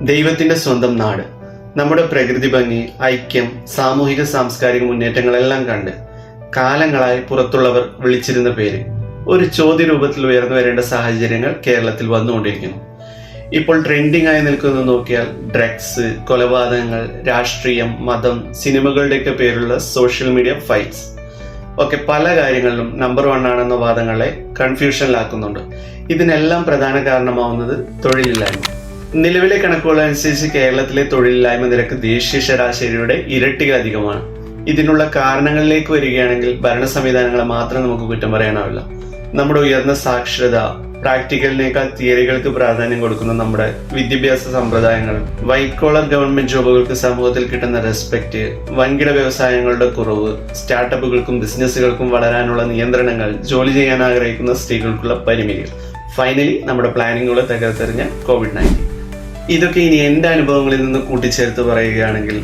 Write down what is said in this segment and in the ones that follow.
ദൈവത്തിന്റെ സ്വന്തം നാട് നമ്മുടെ പ്രകൃതി ഭംഗി ഐക്യം സാമൂഹിക സാംസ്കാരിക മുന്നേറ്റങ്ങളെല്ലാം കണ്ട് കാലങ്ങളായി പുറത്തുള്ളവർ വിളിച്ചിരുന്ന പേര് ഒരു ചോദ്യ രൂപത്തിൽ ഉയർന്നു വരേണ്ട സാഹചര്യങ്ങൾ കേരളത്തിൽ വന്നുകൊണ്ടിരിക്കുന്നു. ഇപ്പോൾ ട്രെൻഡിംഗ് ആയി നിൽക്കുന്നത് നോക്കിയാൽ ഡ്രഗ്സ് കൊലപാതകങ്ങൾ രാഷ്ട്രീയം മതം സിനിമകളുടെയൊക്കെ പേരുള്ള സോഷ്യൽ മീഡിയ ഫൈറ്റ്സ് ഒക്കെ പല കാര്യങ്ങളിലും നമ്പർ വൺ ആണെന്ന വാദങ്ങളെ കൺഫ്യൂഷനിലാക്കുന്നുണ്ട് ഇതിനെല്ലാം പ്രധാന കാരണമാവുന്നത് തൊഴിലില്ലായ്മ. നിലവിലെ കണക്കുകൾ അനുസരിച്ച് കേരളത്തിലെ തൊഴിലില്ലായ്മ നിരക്ക് ദേശീയ ശരാശരിയുടെ ഇരട്ടിയിലധികമാണ് ഇതിനുള്ള കാരണങ്ങളിലേക്ക് വരികയാണെങ്കിൽ ഭരണ സംവിധാനങ്ങളെ മാത്രം നമുക്ക് കുറ്റം പറയാനാവില്ല. നമ്മുടെ ഉയർന്ന സാക്ഷരത പ്രാക്ടിക്കലിനേക്കാൾ തിയറികൾക്ക് പ്രാധാന്യം കൊടുക്കുന്ന നമ്മുടെ വിദ്യാഭ്യാസ സമ്പ്രദായങ്ങൾ വൈറ്റ് കോളർ ഗവൺമെന്റ് ജോബുകൾക്ക് സമൂഹത്തിൽ കിട്ടുന്ന റെസ്പെക്ട് വൻകിട വ്യവസായങ്ങളുടെ കുറവ് സ്റ്റാർട്ടപ്പുകൾക്കും ബിസിനസ്സുകൾക്കും വളരാനുള്ള നിയന്ത്രണങ്ങൾ ജോലി ചെയ്യാൻ ആഗ്രഹിക്കുന്ന സ്ത്രീകൾക്കുള്ള പരിമിതികൾ. ഫൈനലി നമ്മുടെ പ്ലാനിങ്ങുകളെ തകർത്തെറിഞ്ഞ കോവിഡ് നയന്റീൻ ഇതൊക്കെ ഇനി എന്റെ അനുഭവങ്ങളിൽ നിന്ന് കൂട്ടിച്ചേർത്ത് പറയുകയാണെങ്കിൽ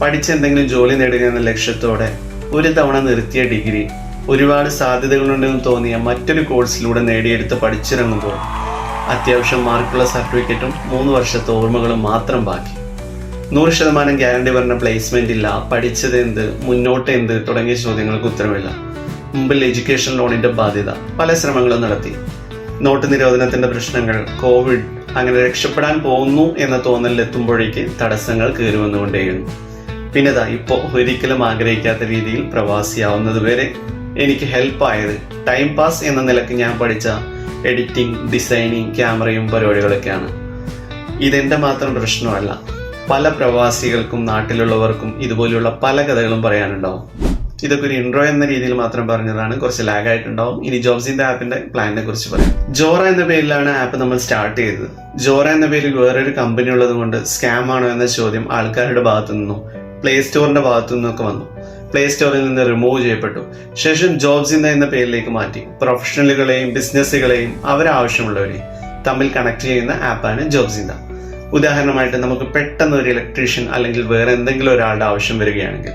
പഠിച്ചെന്തെങ്കിലും ജോലി നേടുക എന്ന ലക്ഷ്യത്തോടെ ഒരു തവണ നിർത്തിയ ഡിഗ്രി ഒരുപാട് സാധ്യതകളുണ്ടെന്ന് തോന്നിയ മറ്റൊരു കോഴ്സിലൂടെ നേടിയെടുത്ത് പഠിച്ചിറങ്ങുമ്പോൾ അത്യാവശ്യം മാർക്കുള്ള സർട്ടിഫിക്കറ്റും മൂന്ന് വർഷത്തെ ഓർമ്മകളും മാത്രം ബാക്കി. നൂറ് ശതമാനം ഗ്യാരണ്ടി പറഞ്ഞ പ്ലേസ്മെന്റ് ഇല്ല പഠിച്ചത് എന്ത് മുന്നോട്ട് എന്ത് തുടങ്ങിയ ചോദ്യങ്ങൾക്ക് ഉത്തരവില്ല മുമ്പിൽ എഡ്യൂക്കേഷൻ ലോണിന്റെ ബാധ്യത പല ശ്രമങ്ങളും നടത്തി. നോട്ട് നിരോധനത്തിന്റെ പ്രശ്നങ്ങൾ കോവിഡ് അങ്ങനെ രക്ഷപ്പെടാൻ പോകുന്നു എന്ന തോന്നലിലെത്തുമ്പോഴേക്ക് തടസ്സങ്ങൾ കയറി വന്നുകൊണ്ടേയിരുന്നു പിന്നെ ഇപ്പോൾ ഒരിക്കലും ആഗ്രഹിക്കാത്ത രീതിയിൽ പ്രവാസിയാവുന്നത് വരെ എനിക്ക് ഹെൽപ്പായത് ടൈം പാസ് എന്ന നിലയ്ക്ക് ഞാൻ പഠിച്ച എഡിറ്റിംഗ് ഡിസൈനിങ് ക്യാമറയും പരിപാടികളൊക്കെയാണ്. ഇതെന്റെ മാത്രം പ്രശ്നമല്ല പല പ്രവാസികൾക്കും നാട്ടിലുള്ളവർക്കും ഇതുപോലെയുള്ള പല കഥകളും പറയാനുണ്ടാവും. ഇതൊക്കെ ഒരു ഇൻട്രോ എന്ന രീതിയിൽ മാത്രം പറഞ്ഞതാണ്. കുറച്ച് ലാഗ് ആയിട്ടുണ്ടാവും. ഇനി ജോബ്സിന്റെ ആപ്പിന്റെ പ്ലാനിനെ കുറിച്ച് പറയാം. ജോറ എന്ന പേരിലാണ് ആപ്പ് നമ്മൾ സ്റ്റാർട്ട് ചെയ്തത്. ജോറ എന്ന പേരിൽ വേറൊരു കമ്പനി ഉള്ളത് കൊണ്ട് സ്കാം ആണോ എന്ന ചോദ്യം ആൾക്കാരുടെ ഭാഗത്തു നിന്നും പ്ലേ സ്റ്റോറിന്റെ ഭാഗത്തു നിന്നൊക്കെ വന്നു. പ്ലേ സ്റ്റോറിൽ നിന്ന് റിമൂവ് ചെയ്യപ്പെട്ടു. ശേഷം ജോബ്സ് ഇന്ന എന്ന പേരിലേക്ക് മാറ്റി. പ്രൊഫഷണലുകളെയും ബിസിനസ്സുകളെയും അവരാവശ്യമുള്ളവരെയും തമ്മിൽ കണക്ട് ചെയ്യുന്ന ആപ്പാണ് ജോബ്സ് ഇന്ന ഉദാഹരണമായിട്ട് നമുക്ക് പെട്ടെന്ന് ഒരു ഇലക്ട്രീഷ്യൻ അല്ലെങ്കിൽ വേറെ എന്തെങ്കിലും ഒരാളുടെ ആവശ്യം വരികയാണെങ്കിൽ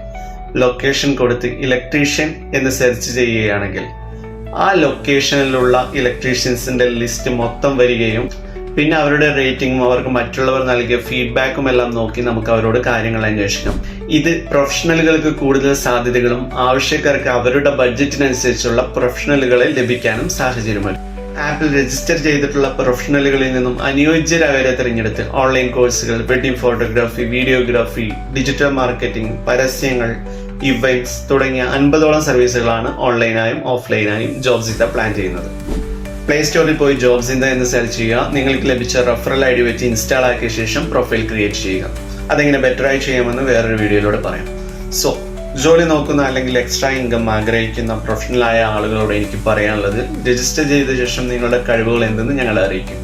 ലൊക്കേഷൻ കൊടുത്ത് ഇലക്ട്രീഷ്യൻ എന്ന് സെർച്ച് ചെയ്യുകയാണെങ്കിൽ ആ ലൊക്കേഷനിലുള്ള ഇലക്ട്രീഷ്യൻസിന്റെ ലിസ്റ്റ് മൊത്തം വരികയും പിന്നെ അവരുടെ റേറ്റിംഗും അവർക്ക് മറ്റുള്ളവർ നൽകിയ ഫീഡ്ബാക്കും എല്ലാം നോക്കി നമുക്ക് അവരോട് കാര്യങ്ങൾ അന്വേഷിക്കാം. ഇത് പ്രൊഫഷണലുകൾക്ക് കൂടുതൽ സാധ്യതകളും ആവശ്യക്കാർക്ക് അവരുടെ ബഡ്ജറ്റിനനുസരിച്ചുള്ള പ്രൊഫഷണലുകളെ ലഭിക്കാനും സാഹചര്യമുണ്ട് ആപ്പിൽ രജിസ്റ്റർ ചെയ്തിട്ടുള്ള പ്രൊഫഷണലുകളിൽ നിന്നും അനുയോജ്യരായവരെ തിരഞ്ഞെടുത്ത് ഓൺലൈൻ കോഴ്സുകൾ wedding photography videography digital marketing പരസ്യങ്ങൾ ഇവന്റ്സ് തുടങ്ങിയ അൻപതോളം സർവീസുകളാണ് ഓൺലൈനായും ഓഫ്ലൈനായും ജോബ്സ് ഇത പ്ലാൻ ചെയ്യുന്നത്. പ്ലേ സ്റ്റോറിൽ പോയി ജോബ്സ് ഇന്ത എന്ന് സെർച്ച് ചെയ്യുക. നിങ്ങൾക്ക് ലഭിച്ച റെഫറൽ ഐ ഡി വെച്ച് ഇൻസ്റ്റാൾ ആക്കിയ ശേഷം പ്രൊഫൈൽ ക്രിയേറ്റ് ചെയ്യുക. അതെങ്ങനെ ബെറ്ററായി ചെയ്യാമെന്ന് വേറൊരു വീഡിയോയിലൂടെ പറയാം. സോ ജോലി നോക്കുന്ന അല്ലെങ്കിൽ എക്സ്ട്രാ ഇൻകം ആഗ്രഹിക്കുന്ന പ്രൊഫഷണലായ ആളുകളോട് എനിക്ക് പറയാനുള്ളത് രജിസ്റ്റർ ചെയ്ത ശേഷം നിങ്ങളുടെ കഴിവുകൾ എന്തെന്ന് ഞങ്ങളെ അറിയിക്കും.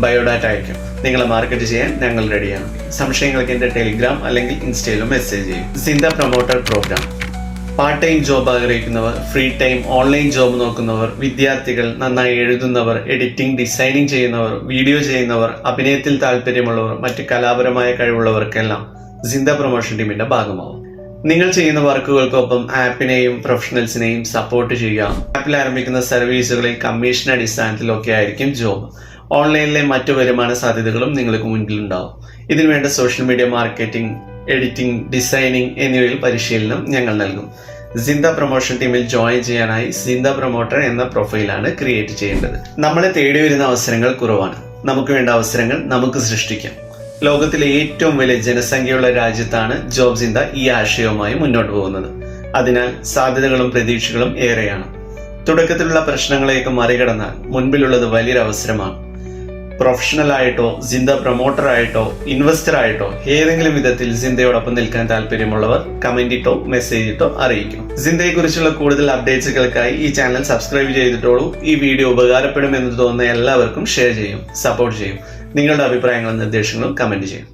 ബയോഡാറ്റ അയക്കും നിങ്ങളെ മാർക്കറ്റ് ചെയ്യാൻ ഞങ്ങൾ റെഡിയാണ്. സംശയങ്ങൾക്ക് എന്റെ ടെലിഗ്രാം അല്ലെങ്കിൽ ഇൻസ്റ്റയിലും മെസ്സേജ് ചെയ്യും. സിന്ത promoter program. Part time job ആഗ്രഹിക്കുന്നവർ ഫ്രീ ടൈം ഓൺലൈൻ ജോബ് നോക്കുന്നവർ വിദ്യാർത്ഥികൾ നന്നായി എഴുതുന്നവർ എഡിറ്റിംഗ് ഡിസൈനിങ് ചെയ്യുന്നവർ വീഡിയോ ചെയ്യുന്നവർ അഭിനയത്തിൽ താല്പര്യമുള്ളവർ മറ്റ് കലാപരമായ കഴിവുള്ളവർക്കെല്ലാം സിന്ത പ്രൊമോഷൻ ടീമിന്റെ ഭാഗമാവും. നിങ്ങൾ ചെയ്യുന്ന വർക്കുകൾക്കൊപ്പം ആപ്പിനെയും പ്രൊഫഷണൽസിനെയും സപ്പോർട്ട് ചെയ്യുക. ആപ്പിൽ ആരംഭിക്കുന്ന സർവീസുകളിൽ കമ്മീഷൻ അടിസ്ഥാനത്തിലൊക്കെ ആയിരിക്കും ജോബ്. ഓൺലൈനിലെ മറ്റു വരുമാന സാധ്യതകളും നിങ്ങൾക്ക് മുൻപിൽ ഉണ്ടാവും ഇതിനുവേണ്ട social media marketing editing designing എന്നിവയിൽ പരിശീലനം ഞങ്ങൾ നൽകും. സിന്ത പ്രൊമോഷൻ ടീമിൽ ജോയിൻ ചെയ്യാനായി സിന്ത പ്രൊമോട്ടർ എന്ന പ്രൊഫൈലാണ് ക്രിയേറ്റ് ചെയ്യേണ്ടത്. നമ്മളെ തേടി വരുന്ന അവസരങ്ങൾ കുറവാണ്. നമുക്ക് വേണ്ട അവസരങ്ങൾ നമുക്ക് സൃഷ്ടിക്കാം. ലോകത്തിലെ ഏറ്റവും വലിയ ജനസംഖ്യയുള്ള രാജ്യത്താണ് ജോബ് സിന്ത ഈ ആശയവുമായി മുന്നോട്ട് പോകുന്നത്. അതിനാൽ സാധ്യതകളും പ്രതീക്ഷകളും ഏറെയാണ്. തുടക്കത്തിലുള്ള പ്രശ്നങ്ങളെയൊക്കെ മറികടന്നാൽ മുൻപിലുള്ളത് വലിയൊരു അവസരമാണ്. പ്രൊഫഷണൽ ആയിട്ടോ സിന്ദ പ്രൊമോട്ടർ ആയിട്ടോ ഇൻവെസ്റ്റർ ആയിട്ടോ ഏതെങ്കിലും വിധത്തിൽ സിന്ദയോടൊപ്പം നിൽക്കാൻ താല്പര്യമുള്ളവർ കമന്റ് ഇട്ടോ മെസ്സേജ് ഇട്ടോ അറിയിക്കും സിന്ദയെ കുറിച്ചുള്ള കൂടുതൽ അപ്ഡേറ്റ്സുകൾക്കായി ഈ ചാനൽ സബ്സ്ക്രൈബ് ചെയ്തിട്ടോളൂ ഈ വീഡിയോ ഉപകാരപ്പെടുമെന്ന് തോന്നുന്ന എല്ലാവർക്കും ഷെയർ ചെയ്യും സപ്പോർട്ട് ചെയ്യും നിങ്ങളുടെ അഭിപ്രായങ്ങളും നിർദ്ദേശങ്ങളും കമന്റ് ചെയ്യും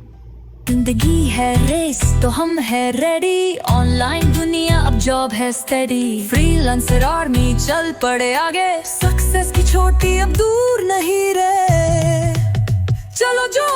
जिंदगी है रेस तो हम है रेडी ऑनलाइन दुनिया अब जॉब है स्टडी फ्रीलांसर आर्मी चल पड़े आगे सक्सेस की छोटी अब दूर চলো জো